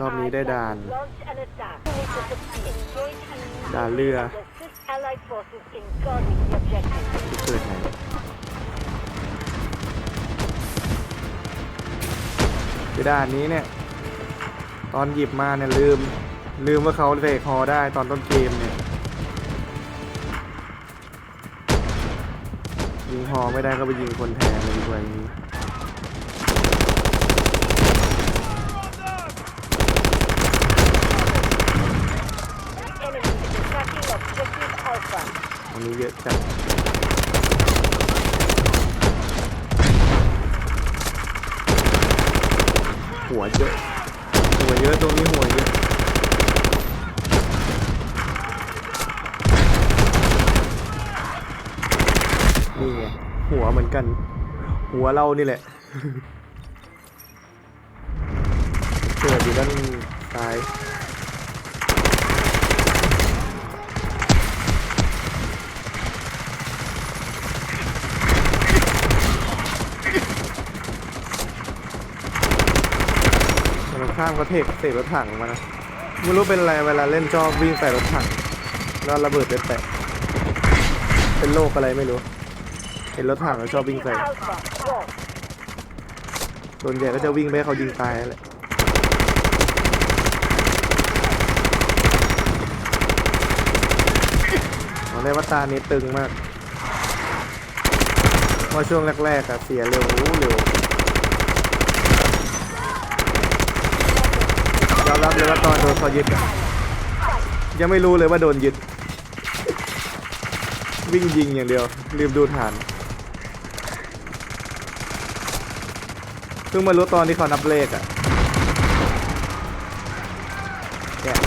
รอบนี้ได้ด่าน ด่านเรือเกิดไหนคือด่านนี้เนี่ย ตอนหยิบมาเนี่ยลืม ลืมว่าเขาเสกฮอได้ตอนต้นเกมเนี่ย ยิงฮอไม่ได้ก็ไปยิงคนแทนเลยดีกว่าอย่างนี้ นี้เยอะจัดหัวเยอะ หัวเยอะตรงนี้หัวเยอะนี่ไงหัวเหมือนกัน หัวเรานี่แหละเกิดอยู่ด้านซ้าย ข้ามก็เทกเตะรถถังมานะไม่รู้เป็นอะไรเวลาเล่นชอบวิ่งใส่รถถังแล้วระเบิดไปแตะเป็นโรคอะไรไม่รู้ เห็นรถถังแล้วชอบวิ่งใส่ส่วนใหญ่ก็จะวิ่งไปให้เขายิงตายแหละตอนแรกว่าตานี้ตึงมากเพราะช่วงแรกๆอะเสียเร็วเร็ว อมรับเลยว่าตอนโดนเขายึดอะยังไม่รู้เลยว่าโดนยึด วิ่งยิงอย่างเดียวลืมดูฐานเพิ่งมารู้ตอนที่เขานับเลขอะเนี่ย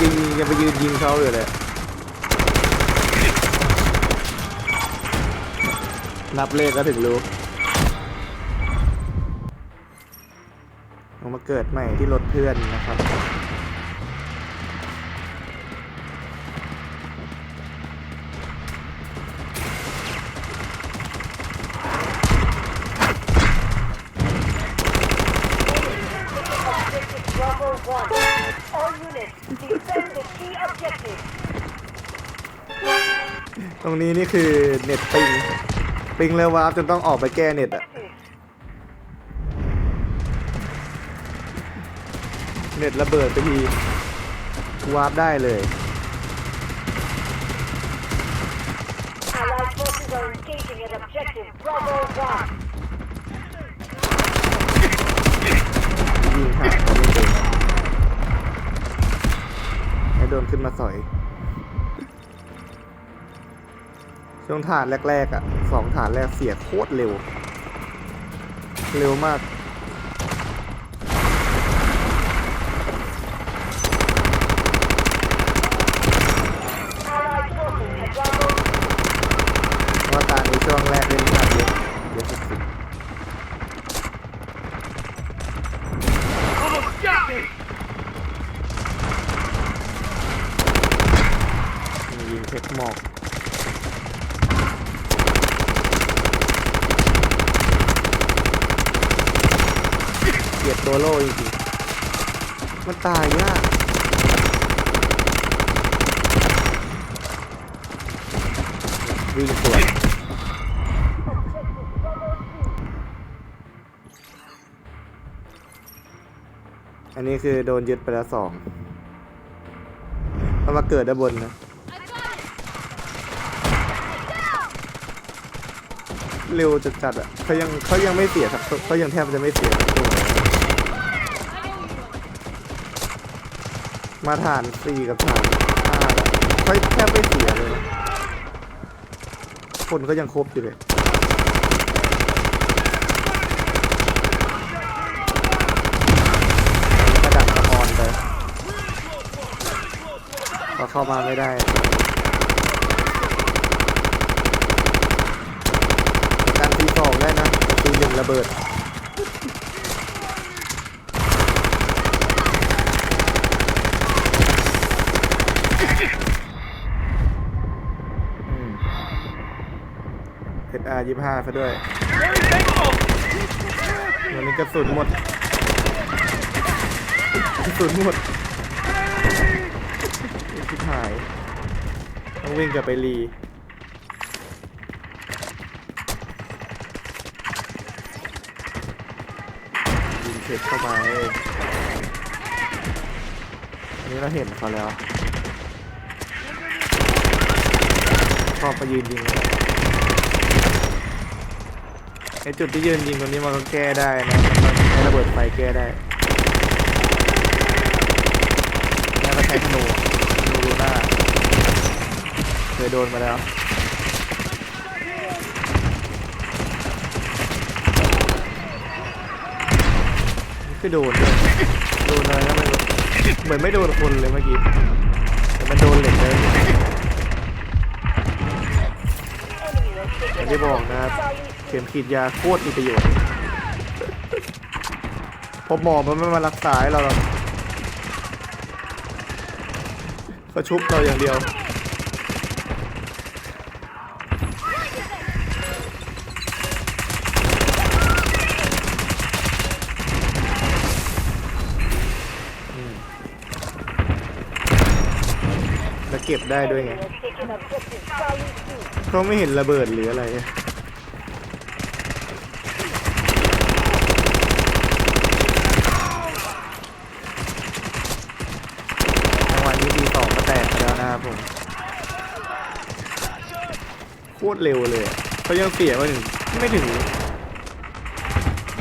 จริงยังไปยืนยิงเขาอยู่เลยนับเลขก็ถึงรู้ เกิดใหม่ที่รถเพื่อนนะครับ ตรงนี้นี่คือเน็ตปิง ปิงเลยวาร์ปจนต้องออกไปแก้เน็ตอะ เน็ตระเบิดไปทีวาร์ปได้เลย Allied forces are engaging at objective Bravo 1. ยิงหาเขาไม่เป็นให้โดนขึ้นมาสอย ช่วงฐานแรกๆอะสองฐานแรกเสียโคตรเร็ว เร็วมาก Allied forces at Bravo ว่าตาในช่วงแรกเล่นมากเยอะเยอะสุดๆยิงเทคหมอก เกลียดตัวโล่จริงๆมัน ตายยากวิ่งสวนอันนี้คือโดนยึดไปแล้วสองเอามาเกิดด้านบนนะ เร็วจัดจัดๆอะเขายังเขายังไม่เสียสักตัวเขายังแทบจะไม่เสียสักตัว มาฐานสี่กับฐานห้าแล้วเขาแทบไม่เสียเลย คนก็ยังครบอยู่เลยกระดับสะออนไปพอเข้ามาไม่ได้การตีสองได้นะตีหนึ่งระเบิด เพชรอายี่ห้าซะด้วยวันนี้กระสุนหมดกระสุนหมดชิบหายต้องวิ่งกลับไปรียิงเสร็จเข้าไปอันนี้เราเห็นเขาแล้วชอบไปยืนยิงเลย ไอจุดที่ยืนยิงตรงนี้มันก็แก้ได้นะมันใช้ระเบิดไฟแก้ได้แล้วก็ใช้ธนูธนูลูน่าเคยโดนมาแล้วคือโดนด้วยโดนอะไรก็ไม่รู้เหมือนไม่โดนคนเลยเมื่อกี้แต่มันโดนเหล็กเลยอย่างที่บอกนะครับ ข็มฉีดยาโคตรมีประโยชน์พอหมอมันไม่มารักษาให้เราหรอกก็ชุบเราอย่างเดียว แล้วเก็บได้ด้วยไงเขาไม่เห็นระเบิดหรืออะไร จังหวะนี้ทีสองก็แตกไปแล้วนะครับผมโค ตรเร็วเลยเขายังเสียมาถึงไม่ถึง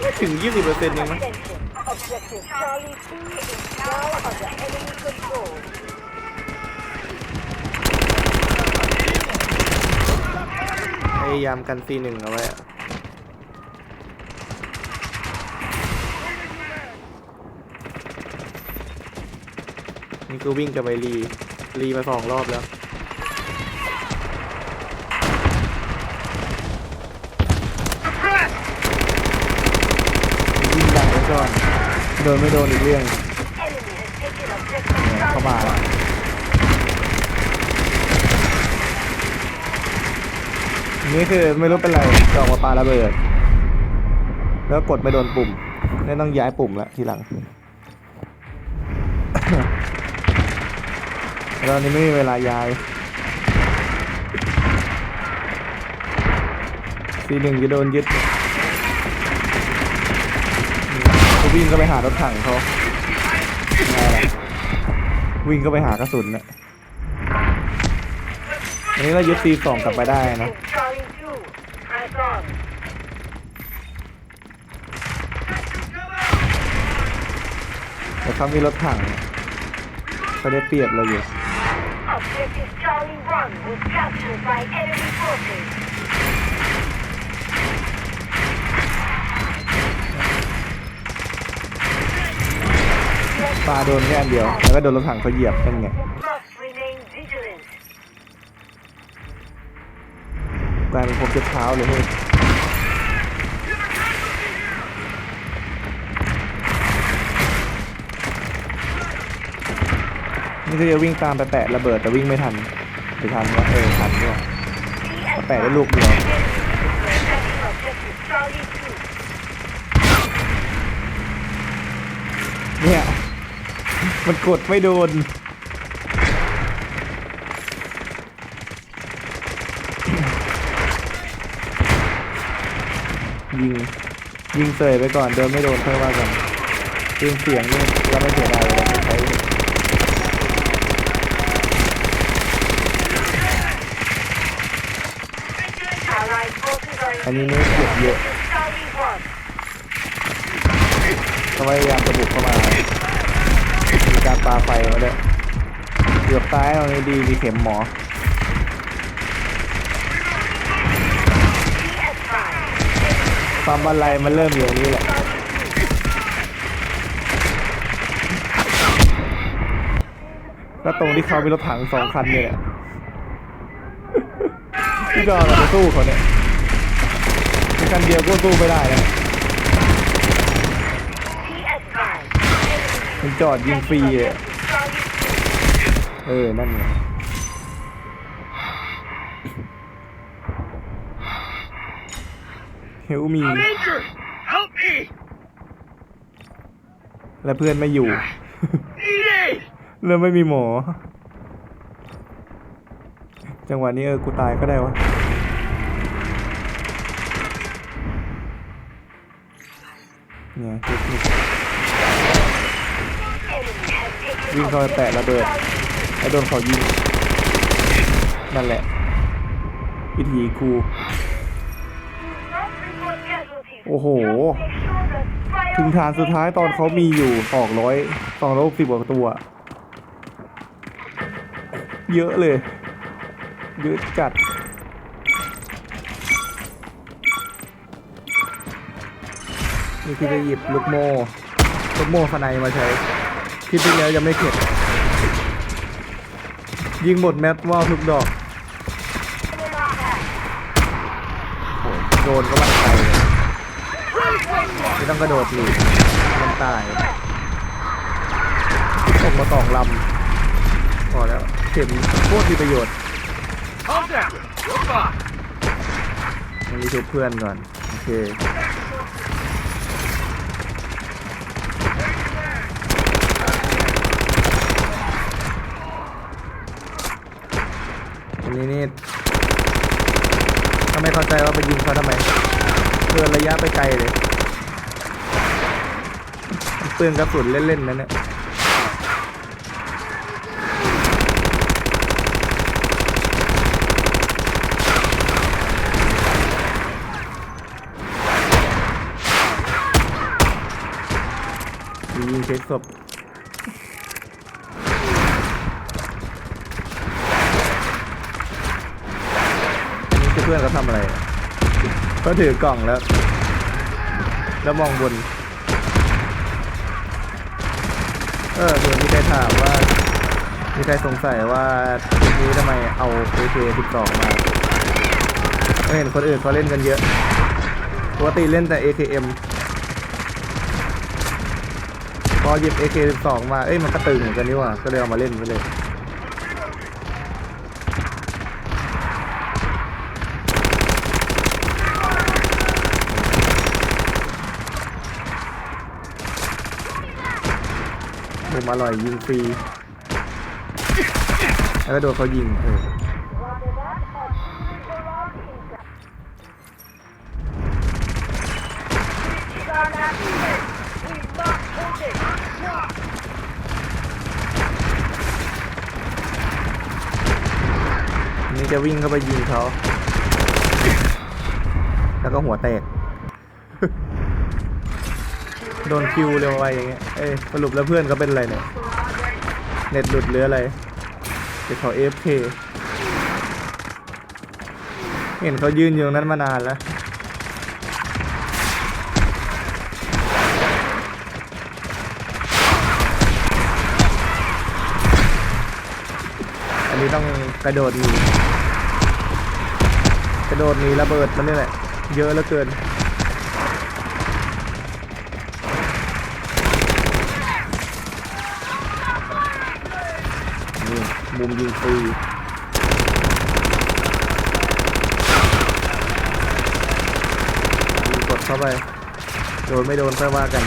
ไม่ถึง 20%เองมั้ง Attention. Objective Charlie 2 is now under enemy control. พยายามกันซีหนึ่งเอาไว้นี่คือวิ่งกับไปรี รีมาสองรอบแล้ว วิ่งดังไว้ก่อน โดนไม่โดนอีกเรื่องเข้ามานี่คือไม่รู้เป็นไรจอกมาปาระเบิด แล้วกดไม่โดนปุ่มนี่ต้องย้ายปุ่มละทีหลังตอนนี้ไม่มีเวลาย้ายทีหนึ่งจะโดนยึด วิ่งก็ไปหารถถังเขาไงล่ะวิ่งก็ไปหากระสุนน่ะอันนี้เรายึดซีสองกลับไปได้นะ แต่เขามีรถถังเขาได้เปรียบเราอยู่ Objective Charlie 1 was captured by enemy forces. ปลาโดนแค่อันเดียว แล้วก็โดนรถถังเขาเหยียบเป็นไงกลายเป็นผมจะเท้าเลยเฮ้ยนี่ก็จะวิ่งตามไปแปะระเบิดแต่วิ่งไม่ทันหรือทันว่ะเออทันด้วยมาแปะได้ลูกเดียวเนี่ย มันกดไม่โดน ยิง ยิงเสยไปก่อนโดนไม่โดนค่อยว่ากันยิงเสียงนี่เราไม่เสียดายเลยเราใช้อันนี้นี่เก็บเยอะ Charlie 1. เขาพยายามจะบุกเข้ามา การปาไฟมาด้วยเกือบตายเอาในดีมีเข็มหมอความบันไลมันเริ่มอยู่ตรงนี้แหละก็ตรงที่เขามีรถถังสองคันเนี่ยแหละที่ก็เราไปสู้เขาเนี่ยคันเดียวก็สู้ไม่ได้นะ มันจอดยิงฟรีเลยเออ นั่นไงเฮลมีและเพื่อนไม่อยู่ แล้วไม่มีหมอ จังหวะนี้เออ กูตายก็ได้วะเนี่ยเทคนิค วิ่งเข้าไปแปะระเบิดแล้วโดนเขายิงนั่นแหละวิธีกูโอ้โห ถึงฐานสุดท้ายตอนเขามีอยู่สองร้อยสองร้อยสิบกว่าตัว เยอะเลย เยอะจัดนี่คือจะหยิบลูกโม่ลูกโม่ฟนายมาใช้ คิดไปแล้วยังไม่เข็ดยิงหมดแมตว่าวทุกดอกโอ้ยโดนก็มันไปเลยไม่ต้องกระโดดหนีมันตายตกมาสองลำพอแล้วเข็มโคตรมีประโยชน์ Contact! Goodbye! มันมีชุบเพื่อนก่อน โอเค อันนี้นี่ถ้าไม่เข้าใจว่าไปยิงเขาทำไมเกินระยะไปไกลเลยเปลืองกระสุนเล่นๆนะเนี่ยยิงเช็คศพ พื่อนเขาทำอะไรเขาถือกล่องแล้ว แล้วมองบน เออเดี๋ยวมีใครถามว่า มีใครสงสัยว่าทีนี้ทำไมเอา AK12 มาไม่เห็นคนอื่นเขาเล่นกันเยอะปกติเล่นแต่ AKM พอหยิบ AK12 มา เอ้ยมันก็ตึงเหมือนกันนี่หว่า ก็เลยเอามาเล่นไปเลย อร่อยยิงฟรีแล้วก็โดนเขายิงเอออันนี่จะวิ่งเข้าไปยิงเขา แล้วก็หัวแตก โดนคิวเร็วไปอย่างเงี้ย เอ้ยสรุปแล้วเพื่อนเขาเป็นอะไรเนี่ย เน็ตหลุดหรืออะไรเดี๋ยวเขา AFK เห็นเขายืนอยู่ตรงนั้นมานานแล้ว อันนี้ต้องกระโดดหนีกระโดดหนีระเบิดมันนี่แหละ เยอะเหลือเกิน มุมยิงฟรีกดเข้าไป โดนไม่โดนค่อยว่ากัน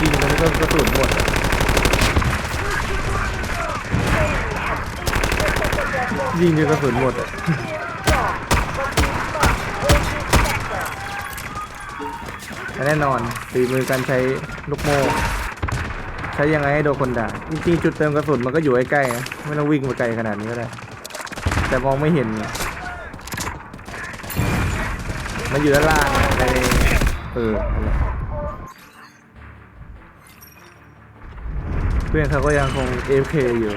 ยิงมันก็กระสุนหมดอะ ยิงจนกระสุนหมดอะและแน่นอนฝีมือการใช้ลูกโม่ใช้ยังไงให้โดนคนด่าจริงๆจุดเติมกระสุนมันก็อยู่ใกล้ๆนะไม่ต้องวิ่งไปไกลขนาดนี้ก็ได้ แต่มองไม่เห็นไงมันอยู่ด้านล่างในเออเพื่อนเขาก็ยังคง AFK อยู่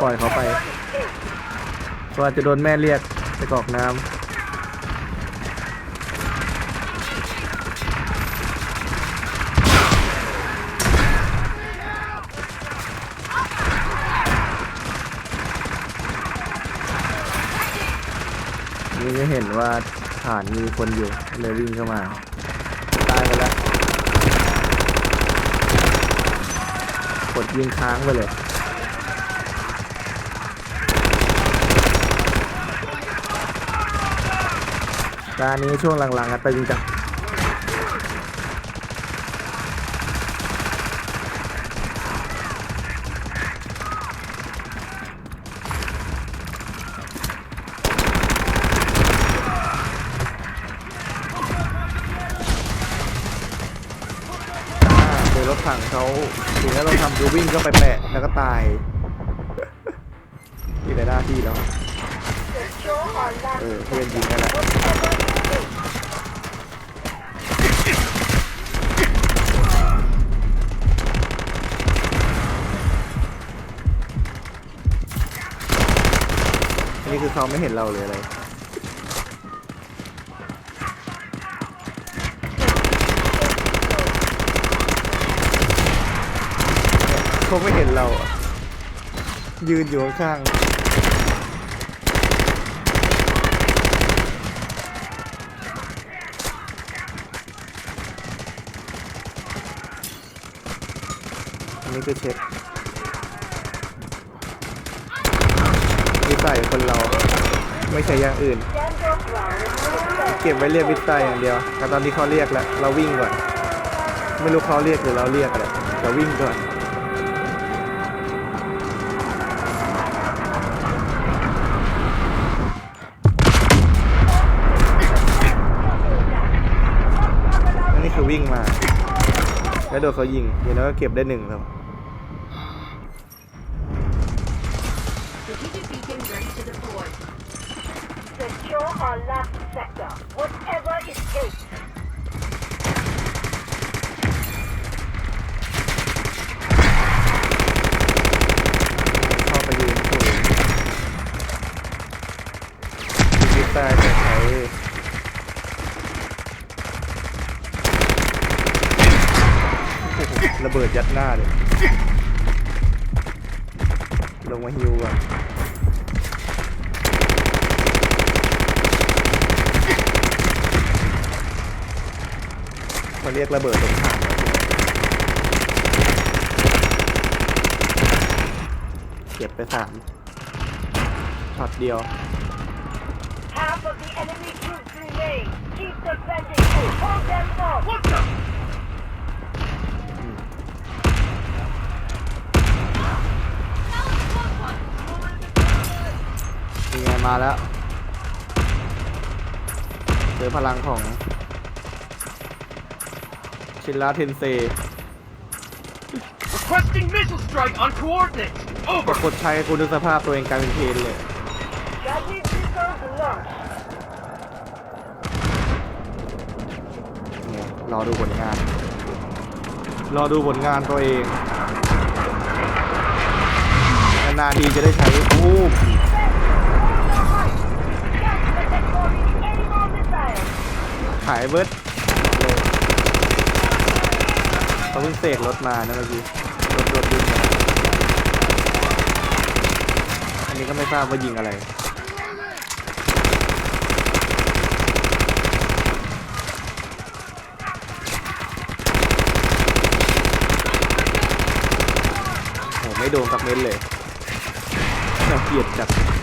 ปล่อยเขาไปเพราะว่าจะโดนแม่เรียกไปกอกน้ำนี่ก็เห็นว่าฐานมีคนอยู่เลยวิ่งเข้ามาตายไปแล้วกดยิงค้างไปเลย การนี้ช่วงหลังๆอะตึงจังอ่าโดยรถถังเขาสิ่งที่เราทำคือวิ่งเข้าไปแปะแล้วก็ตายนี่ในหน้าที่แล้ว Secure our last เออเพื่อนยิงกันแหละ คือเขาไม่เห็นเราเลยอะไรเขาไม่เห็นเราอะยืนอยู่ข้างๆ อันนี้คือเช็ค วิสัยคนเรา ไม่ใช่อย่างอื่น เก็บไว้เรียกวิสัยอย่างเดียวแต่ตอนนี้เขาเรียกแล้วเราวิ่งก่อน ไม่รู้เขาเรียกหรือเราเรียกอะไรเราวิ่งก่อนอันนี้คือวิ่งมา แล้วโดนเขายิงอย่างน้อยก็เก็บได้หนึ่งแล้ว Secure our last sector, whatever it takes. เข้าไปยืนสูงยิงใต้แต่ใช้โอ้โหระเบิดยัดหน้าเลย ลงมาฮิวอะ เขาเรียกระเบิดตรงฐานเก็บไปสามช็อตเดียว Half of the enemy troops remain. Keep defending. Hold them off. What the? นี่ไงมาแล้วเจอพลังของ ชินลาเทนเซ Requesting missile strike on coordinates. ป Over. รากฏใช้คุณสภาพตัวเองกลายเป็นเพนเลย Judging missiles launched. เนี่ยรอดูผลงาน รอดูผลงานตัวเอง นานๆทีจะได้ใช้อู้ Any more missiles? ขายเบิร์ด เขาเพิ่งเสกรถมานะเมื่อกี้รถรถยิงมาอันนี้ก็ไม่ทราบว่ายิงอะไรโหไม่โดนสักเม็ดเลยน่าเกลียดจัด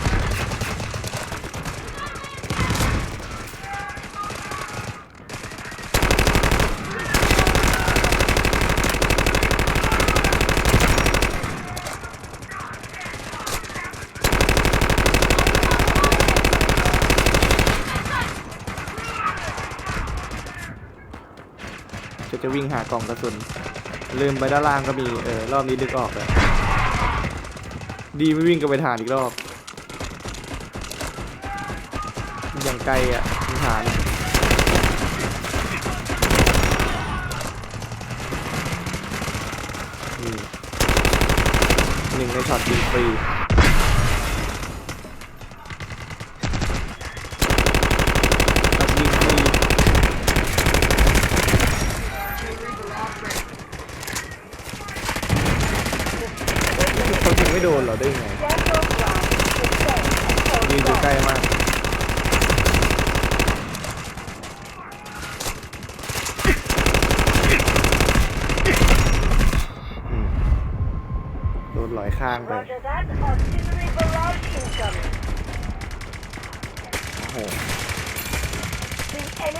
จะวิ่งหากล่องกระสุน ลืมไปด้านล่างก็มี เออ รอบนี้ดึกออกเลยดีไม่วิ่งกลับไปฐานอีกรอบ อย่างไกลอะฐานหนึ่งในช็อตยิงฟรี โดนเหรอได้ไงยืนอยู่ใกล้มากโดนลอยข้างไป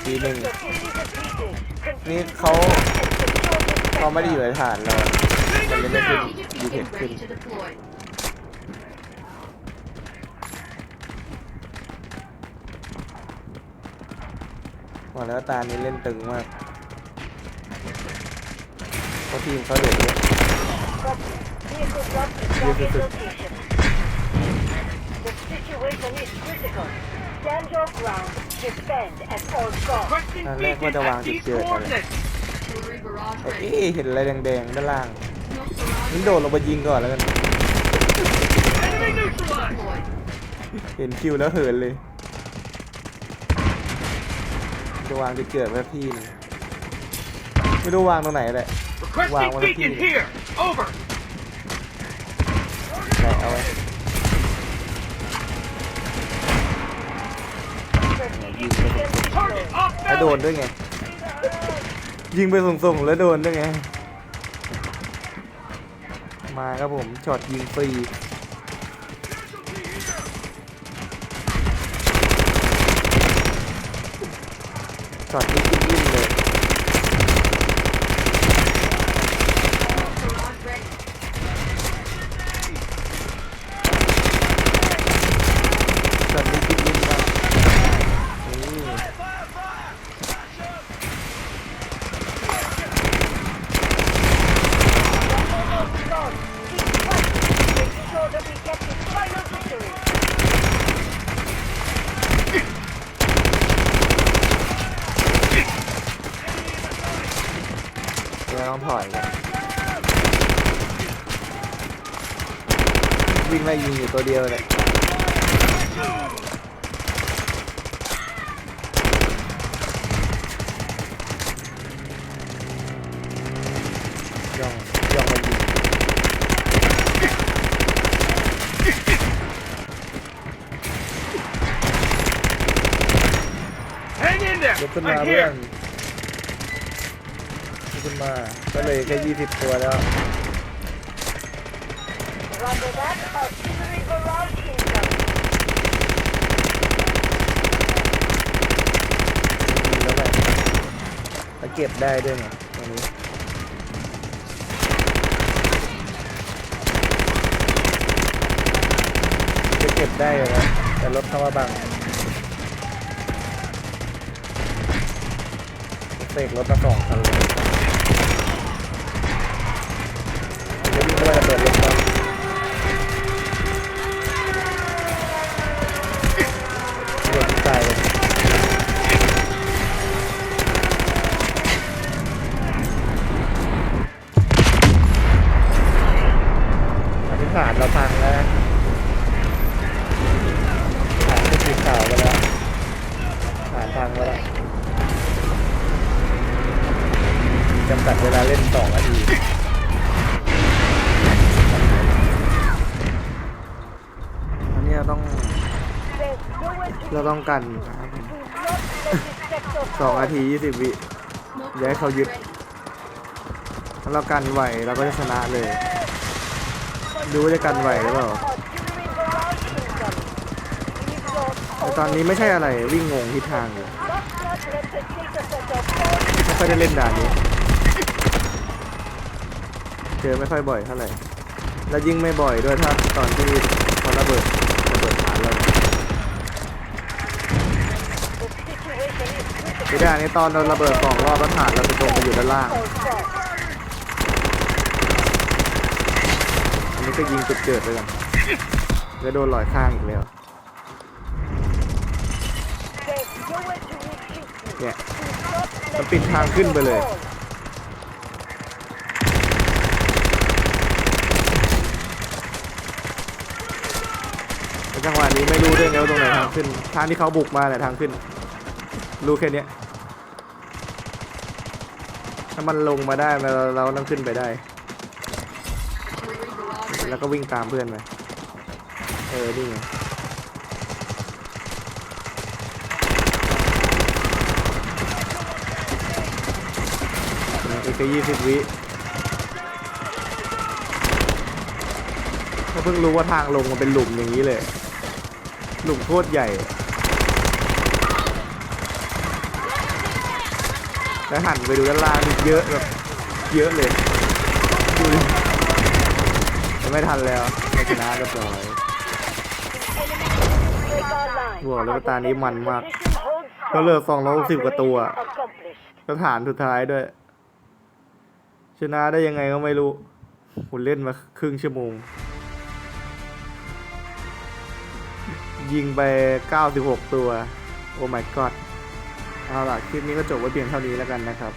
ทีหนึ่ง นี่เขาเขาไม่ได้อยู่ในฐานเรามันเลยไม่ขึ้นดีเทคขึ้น บอกแล้วาตานี้เล่นตึงมากเพราะทีมเขาเหลือเยอะ Vehicle drop to target location. The situation is critical. Stand your ground. Defend at all costs. Requesting Anh lấy qua beacon đầu hàng at thì these chưa, trời. coordinates. Artillery barrage เอ้ ready. ยเห็นอะไรแดงๆด้านล่าง Smoke barrage นี่โดดลงไปยิงก่อนแล้วกัน Enemy neutralized. deployed. เห็นคิวแล้วเหินเลย จะวางจะเกิดไว้ที่หนึงไม่รู้วางตรงไหนแหละ Requesting Wow, what a beacon team. here. Over. แต่เอาไว้ Strategic beacon Target deployed. off แล้วโดน balance. ด้วยไง ยิงไปส่งๆแล้วโดนด้วยไง มาครับผมช็อตยิงฟรี ช็อตนี้กินยิ่งเลย Barrage ready. ช็อตนี้กินยิ่งมากนี่ Almost gone. Keep fighting. Make sure that we get the final victory. เดี๋ยว ต้องถอยกันวิ่งไล่ยิงอยู่ตัวเดียวเลยย่องย่องมายิง Hang in there. ลุกขึ้นมา I'm เพื่อน here. ลุกขึ้ นมา ก็เลยแค่ยี่สิบตัวแล้ว Roger that. Artillery barrage incoming. แล้วไปแล้วเก็บได้ด้วยไงตรงนี้ จะเก็บได้อยู่นะแต่รถเข้ามาบังเสกรถมาสองคันเลย เดี๋ยววิ่งเข้าไประเบิดรถเข ต้องกันนะครับสองนาทียี่สิบวิ Smoke Yeah, how barrage you- ready. ถ้าเรากันไหวเราก็จะชนะเลยดูว่าจะกันไหวหรือเปล่าแต่ตอนนี้ไม่ใช่อะไรวิ่งงงทิศทางอยู่ Not not let the data center fall. ไม่ค่อยได้เล่นด่านนี้ เจอไม่ค่อยบ่อยเท่าไหร่ แล้วยิ่งไม่บ่อยด้วยถ้าตอนที่เขาระเบิดฐานเรา The situation is critical. ที่ด่านนี้ตอนเราระเบิดสองรอบแล้วฐานเราจะตรงไปอยู่ด้านล่าง อันนี้ก็ยิงจุดเกิดไปกันแล้วโดนลอยข้างอีกแล้ว เนี่ย มันปิดทางขึ้นไปเลยจังหวะนี้ไม่รู้ด้วยไงว่าตรงไหนทางขึ้น ทางที่เขาบุกมาแหละทางขึ้น รู้แค่นี้ ถ้ามันลงมาได้เราเราต้องขึ้นไปได้ แล้วก็วิ่งตามเพื่อนไปเออนี่ไงอีกแค่ยี่สิบวิเพิ่งรู้ว่าทางลงมันเป็นหลุมอย่างนี้เลย หลุมโคตรใหญ่ แล้วหันไปดูด้านล่างนี่เยอะแบบเยอะเลยดูดิจะไม่ทันแล้วไม่ชนะเรียบร้อยบอกเลยว่าตานี้มันมาก Position hold ก็เหลือ260กว่าตัวสถานสุดท้ายด้วย ชนะได้ยังไงก็ไม่รู้ผมเล่นมาครึ่งชั่วโมง ยิงไป 96 ตัว โอ้ my god เอาล่ะ คลิปนี้ก็จบไว้เพียงเท่านี้แล้วกันนะครับ